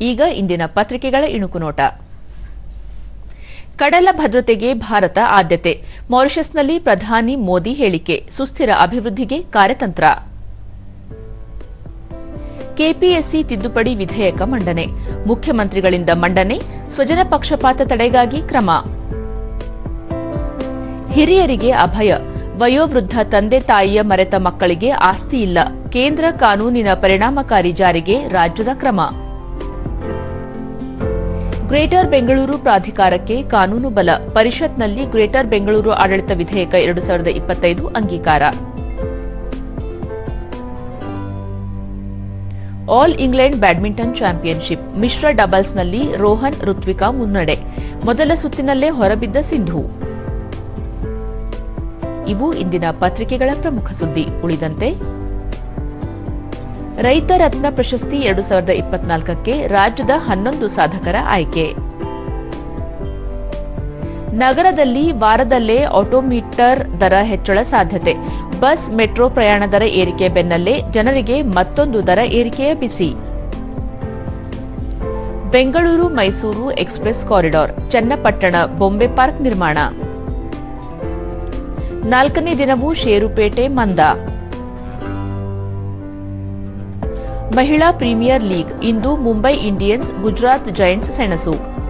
ಈಗ ಇಂದಿನ ಪತ್ರಿಕೆಗಳ ಇಣುಕು ನೋಟ. ಕಡಲ ಭದ್ರತೆಗೆ ಭಾರತ ಆದ್ಯತೆ. ಮಾರಿಷಸ್ನಲ್ಲಿ ಪ್ರಧಾನಿ ಮೋದಿ ಹೇಳಿಕೆ, ಸುಸ್ಥಿರ ಅಭಿವೃದ್ಧಿಗೆ ಕಾರ್ಯತಂತ್ರ. ಕೆಪಿಎಸ್ಸಿ ತಿದ್ದುಪಡಿ ವಿಧೇಯಕ ಮಂಡನೆ. ಮುಖ್ಯಮಂತ್ರಿಗಳಿಂದ ಮಂಡನೆ, ಸ್ವಜನ ಪಕ್ಷಪಾತ ತಡೆಗಾಗಿ ಕ್ರಮ. ಹಿರಿಯರಿಗೆ ಅಭಯ. ವಯೋವೃದ್ಧ ತಂದೆ ತಾಯಿಯ ಮರೆತ ಮಕ್ಕಳಿಗೆ ಆಸ್ತಿ ಇಲ್ಲ. ಕೇಂದ್ರ ಕಾನೂನಿನ ಪರಿಣಾಮಕಾರಿ ಜಾರಿಗೆ ರಾಜ್ಯದ ಕ್ರಮ. ಗ್ರೇಟರ್ ಬೆಂಗಳೂರು ಪ್ರಾಧಿಕಾರಕ್ಕೆ ಕಾನೂನು ಬಲ ಪರಿಷತ್ನಲ್ಲಿ ಗ್ರೇಟರ್ ಬೆಂಗಳೂರು ಆಡಳಿತ ವಿಧೇಯಕ ಎರಡು ಸಾವಿರದ ಇಪ್ಪತ್ತೈದು ಅಂಗೀಕಾರ. ಆಲ್ ಇಂಗ್ಲೆಂಡ್ ಬ್ಯಾಡ್ಮಿಂಟನ್ ಚಾಂಪಿಯನ್ಶಿಪ್ ಮಿಶ್ರ ಡಬಲ್ಸ್ನಲ್ಲಿ ರೋಹನ್, ಋತ್ವಿಕಾ ಮುನ್ನಡೆ. ಮೊದಲ ಸುತ್ತಿನಲ್ಲೇ ಹೊರಬಿದ್ದ ಸಿಂಧು. ಇವು ಇಂದಿನ ಪತ್ರಿಕೆಗಳ ಪ್ರಮುಖ ಸುದ್ದಿ. ಉಳಿದಂತೆ ರೈತ ರತ್ನ ಪ್ರಶಸ್ತಿ ಎರಡು ಸಾವಿರದ ಇಪ್ಪತ್ನಾಲ್ಕಕ್ಕೆ ರಾಜ್ಯದ ಹನ್ನೊಂದು ಸಾಧಕರ ಆಯ್ಕೆ. ನಗರದಲ್ಲಿ ವಾರದಲ್ಲೇ ಆಟೋಮೀಟರ್ ದರ ಹೆಚ್ಚಳ ಸಾಧ್ಯತೆ. ಬಸ್, ಮೆಟ್ರೋ ಪ್ರಯಾಣ ದರ ಏರಿಕೆ ಬೆನ್ನಲ್ಲೇ ಜನರಿಗೆ ಮತ್ತೊಂದು ದರ ಏರಿಕೆಯ ಬಿಸಿ. ಬೆಂಗಳೂರು ಮೈಸೂರು ಎಕ್ಸ್ಪ್ರೆಸ್ ಕಾರಿಡಾರ್, ಚನ್ನಪಟ್ಟಣ ಬೊಂಬೆ ಪಾರ್ಕ್ ನಿರ್ಮಾಣ. ನಾಲ್ಕನೇ ದಿನವೂ ಷೇರುಪೇಟೆ ಮಂದ. ಮಹಿಳಾ ಪ್ರೀಮಿಯರ್ ಲೀಗ್ ಇಂದು ಮುಂಬೈ ಇಂಡಿಯನ್ಸ್ ಗುಜರಾತ್ ಜೈಂಟ್ಸ್ ಸೆಣಸು.